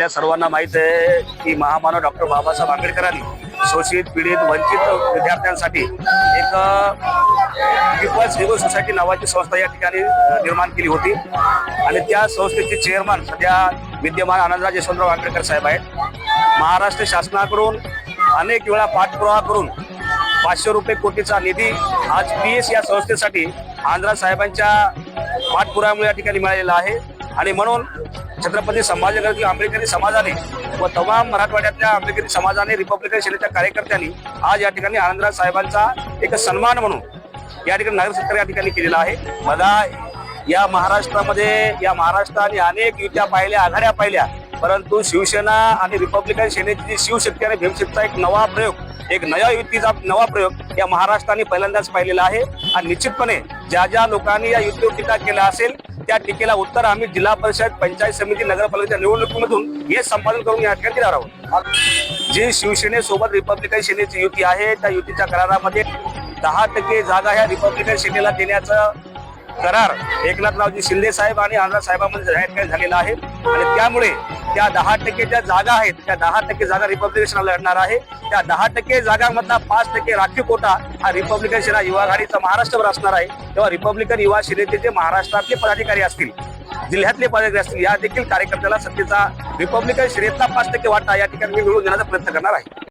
आपल्या सर्वांना माहीत आहे की महामानव डॉक्टर बाबासाहेब आंबेडकरांनी शोषित पीडित वंचित विद्यार्थ्यांसाठी एक पीपल्स लिगल सोसायटी नावाची संस्था या ठिकाणी निर्माण केली होती. आणि त्या संस्थेचे चेअरमन सध्या विद्यमान आनंदराज यशवंतराव आंबेडकर साहेब आहेत. महाराष्ट्र शासनाकडून अनेक वेळा पाठपुरावा करून पाचशे रुपये कोटीचा निधी आज पी एस या संस्थेसाठी आंध्रा साहेबांच्या पाठपुराव्यामुळे या ठिकाणी मिळालेला आहे. आणि म्हणून छत्रपती संभाजीनगर आंबेडकरी समाजाने व तमाम मराठवाड्यातल्या आंबेडकरी समाजाने रिपब्लिकन सेनेच्या कार्यकर्त्यांनी आज या ठिकाणी आनंदराज साहेबांचा एक सन्मान म्हणून या ठिकाणी नगर सत्कार या ठिकाणी केलेला आहे. मला या महाराष्ट्रामध्ये या महाराष्ट्राने अनेक युत्या पाहिल्या आघाड्या पाहिल्या परंतु शिवसेना आणि रिपब्लिकन सेनेची जी शिवशक्ती आणि भीमशक्तीचा एक नवा प्रयोग एक नया युतीचा नवा प्रयोग या महाराष्ट्राने पहिल्यांदाच पाहिलेला आहे. आणि निश्चितपणे ज्या ज्या लोकांनी या युतीवर टीका केला असेल त्या टीकेला उत्तर आम्ही जिल्हा परिषद पंचायत समिती नगरपालिकेच्या निवडणुकीमधून हे संपादन करून या ठिकाणी देणार आहोत. जी शिवसेनेसोबत रिपब्लिकन सेनेची युती आहे त्या युतीच्या करारामध्ये दहा टक्के जागा ह्या रिपब्लिकन सेनेला देण्याचं करार एकनाथरावजी शिंदे साहेब आणि आनंद साहेबांमध्ये जाहीर काय झालेला आहे. आणि त्यामुळे त्या दहा टक्के ज्या जागा आहेत त्या दहा टक्के जागा रिपब्लिकन लढणार आहे. त्या दहा टक्के जागांमधला पाच टक्के राखीव कोटा हा रिपब्लिकन सेना युवा आघाडीचा महाराष्ट्रभर असणार आहे. तेव्हा रिपब्लिकन युवा सेनेचे जे महाराष्ट्रातले पदाधिकारी असतील जिल्ह्यातले पदाधिकारी असतील या देखील कार्यकर्त्याला सत्तेचा रिपब्लिकन सेनेतला पाच टक्के वाटा या ठिकाणी मिळवून देण्याचा प्रयत्न करणार आहे.